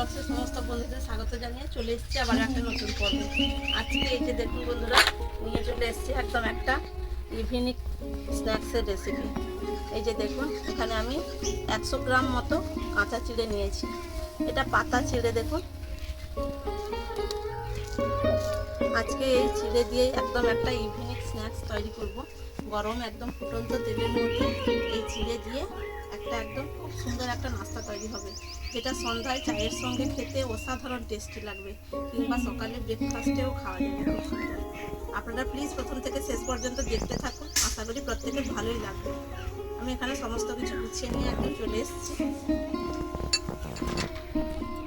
ব্লগসের সমস্ত বন্ধুদের স্বাগত জানিয়ে চলে এসেছি আবার একটা নতুন পর্ব। আজকে এই যে দেখুন বন্ধুরা, নিয়ে চলে এসেছি একদম একটা ইভিনিং স্ন্যাক্সের রেসিপি এই যে দেখুন, এখানে আমি একশো গ্রাম মতো কাঁচা চিড়ে নিয়েছি। এটা পাতা চিড়ে দেখুন আজকে এই চিড়ে দিয়ে একদম একটা ইভিনিং স্ন্যাক্স তৈরি করব। গরম একদম ফুটন্ত তেলের মধ্যে এই চিড়ে দিয়ে একটা একদম খুব সুন্দর একটা নাস্তা তৈরি হবে। যেটা সন্ধ্যায় চায়ের সঙ্গে খেতে অসাধারণ টেস্টি লাগবে, কিংবা সকালে ব্রেকফাস্টেও খাওয়া যাবে খুব সুন্দর। আপনারা প্লিজ প্রথম থেকে শেষ পর্যন্ত দেখতে থাকুন, আশা করি প্রত্যেকের ভালোই লাগবে। আমি এখানে সমস্ত কিছু গুছিয়ে নিয়ে একদম চলে এসেছি।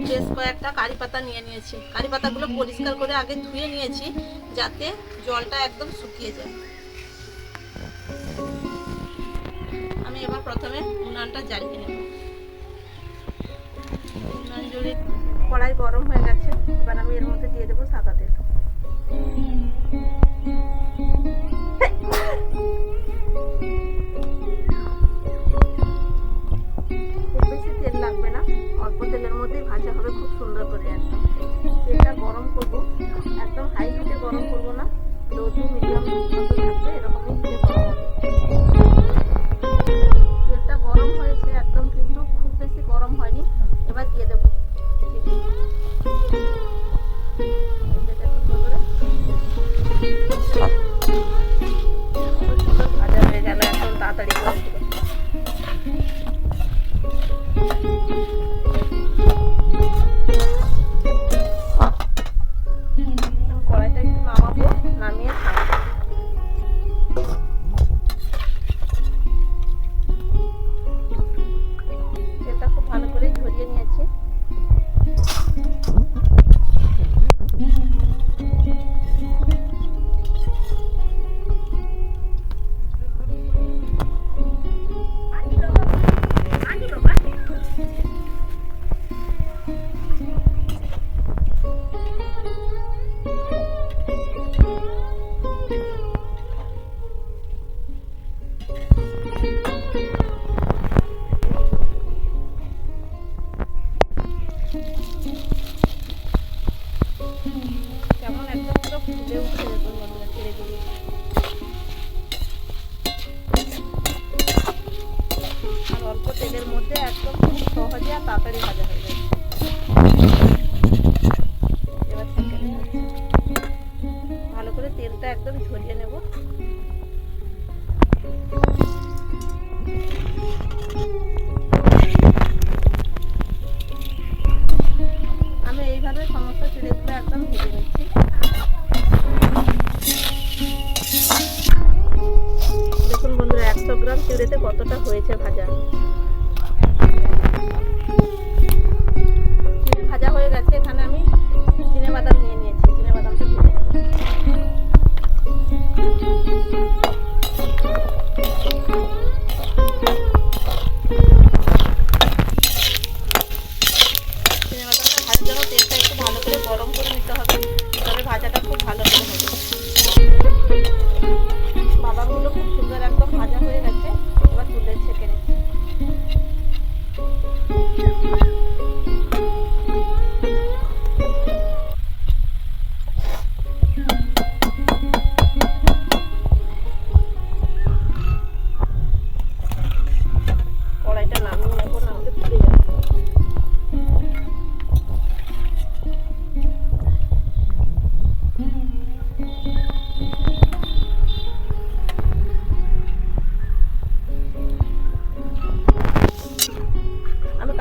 বেশ কয়েকটা কারি পাতা নিয়ে নিয়েছি। কারি পাতাগুলো পরিষ্কার করে আগে ধুয়ে নিয়েছি, যাতে জলটা একদম শুকিয়ে যায়। আমি এবার প্রথমে উনানটা জ্বালিয়ে নেব। উনান জ্বলে কড়াই গরম হয়ে গেছে, এবার আমি তেলের মধ্যে একদম খুব সহজে আর তাড়াতাড়ি ভাজা হয়ে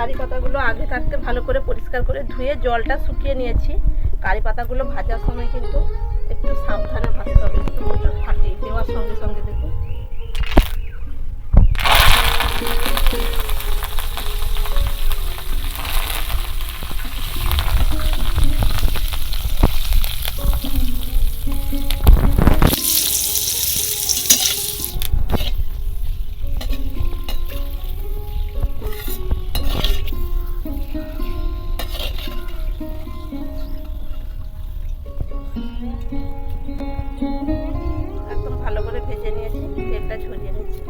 কারি পাতাগুলো আগে থাকতে ভালো করে পরিষ্কার করে ধুয়ে জলটা শুকিয়ে নিয়েছি। কারি পাতাগুলো ভাজার সময় কিন্তু একটু সাবধানে ভাজতে হবে, একটু ফাটিয়ে দেওয়ার সঙ্গে সঙ্গে একদম ভালো করে ভেজে নিয়েছি, তেলটা ছড়িয়ে নিয়েছি।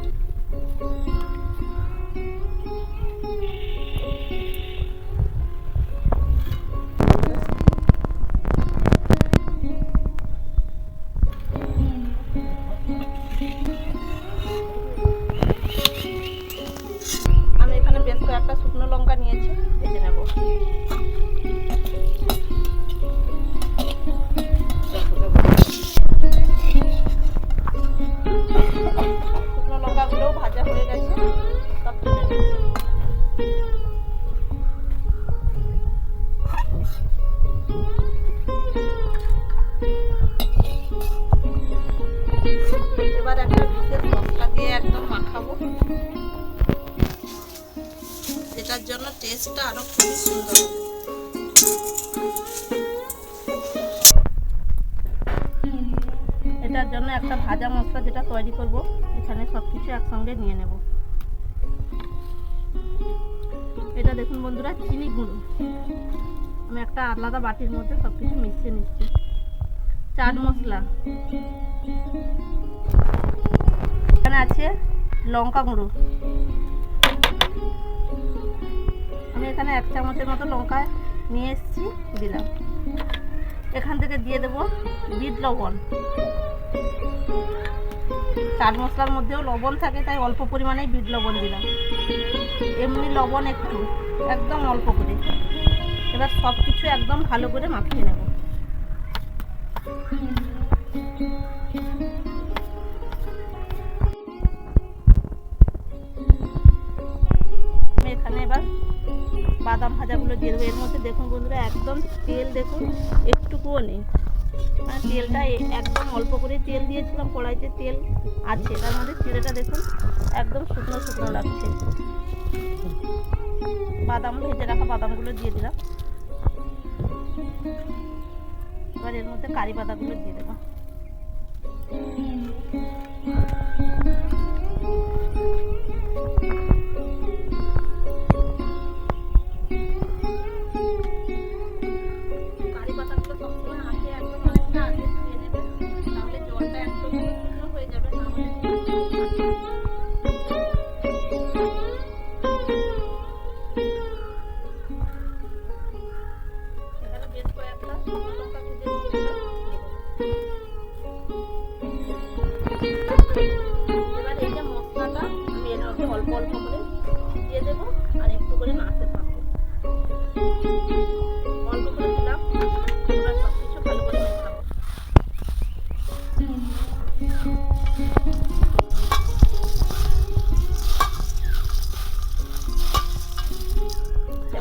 আমি এখানে বেশ কয়েকটা শুকনো লঙ্কা নিয়েছি, ভেজে নেব। একটা ভাজা মশলা যেটা তৈরি করব, এখানে সব কিছু একসঙ্গে নিয়ে নেব। এটা দেখুন বন্ধুরা, চিনি গুঁড়ো। আমি একটা আলাদা বাটির মধ্যে সব কিছু মিশিয়ে নিচ্ছি। চাট মশলা। এখানে আছে লঙ্কা গুঁড়ো। আমি এখানে এক চামচের মতো লঙ্কা নিয়ে এসেছি, দিলাম। এখান থেকে দিয়ে দেবো বিট লবণ। চাট মশলার মধ্যেও লবণ থাকে, তাই অল্প পরিমাণেই বিট লবণ দিলাম। এমনি লবণ একটু, একদম অল্প করে। এবার সব কিছু একদম ভালো করে মাখিয়ে নেব। এখানে এবার বাদাম ভাজাগুলো দিয়ে দেবো। এর মধ্যে দেখুন বন্ধুরা, একদম তেল দেখুন, একটুকুও নেই। মানে তেলটা একদম অল্প করে তেল দিয়েছিলাম, কড়াইতে তেল আছে। তার মধ্যে চিড়েটা দেখুন, একদম শুকনো শুকনো লাগছে। বাদাম, ভেজে রাখা বাদামগুলো দিয়ে দিলাম। এবার এর মধ্যে কারি পাতাগুলো দিয়ে দেবো।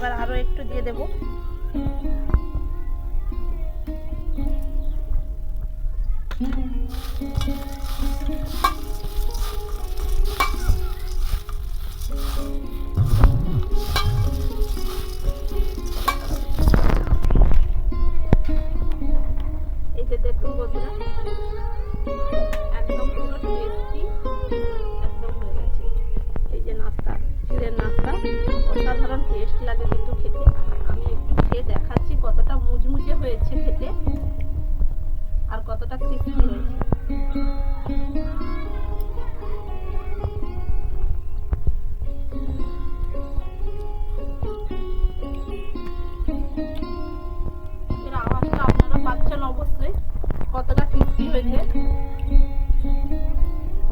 এবার আরও একটু দিয়ে দেবো। কতটা ক্রিস্পি হয়েছে।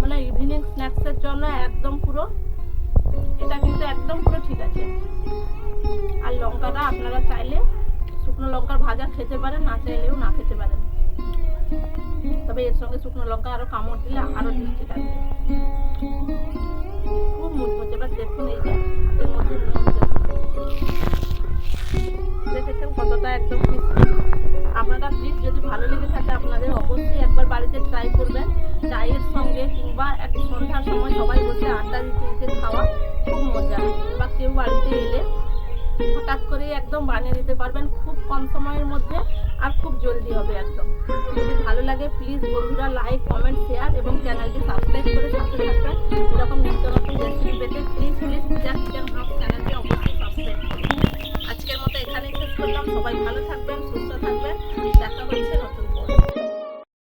মানে ইভিনিং স্ন্যাক্সের জন্য একদম পুরো, এটা কিন্তু একদম পুরো ঠিক আছে। আর লঙ্কাটা আপনারা চাইলে শুকনো লঙ্কার ভাজা খেতে পারেন, না চাইলেও না খেতে পারেন। তবে এর সঙ্গে শুকনো লঙ্কা আরও কামড় দিলে আরও টেস্টি লাগবে খুব মুচমুচে এবার দেখুন এই যে দেখেছেন কতটা একদম আপনারা প্লিজ যদি ভালো লেগে থাকে, আপনাদের অবশ্যই একবার বাড়িতে ট্রাই করবেন। চায়ের সঙ্গে কিংবা এক সন্ধ্যার সময় সবাই বসে আড্ডা দিতে দিতে খাওয়া খুব মজা। বা কেউ বাড়িতে এলে হঠাৎ করে একদম বানিয়ে দিতে পারবেন খুব কম সময়ের মধ্যে। জলদি হবে একদম। যদি ভালো লাগে প্লিজ বন্ধুরা লাইক কমেন্ট শেয়ার এবং চ্যানেলটি সাবস্ক্রাইব করে সাথে থাকবেন। এরকম নিত্য নতুন রেসিপি পেতে please please Puja kitchen blog চ্যানেলটি অবশ্যই সাবস্ক্রাইব করুন। আজকের মতো এখানে শেষ করলাম। সবাই ভালো থাকবেন, সুস্থ থাকবেন। দেখা হচ্ছে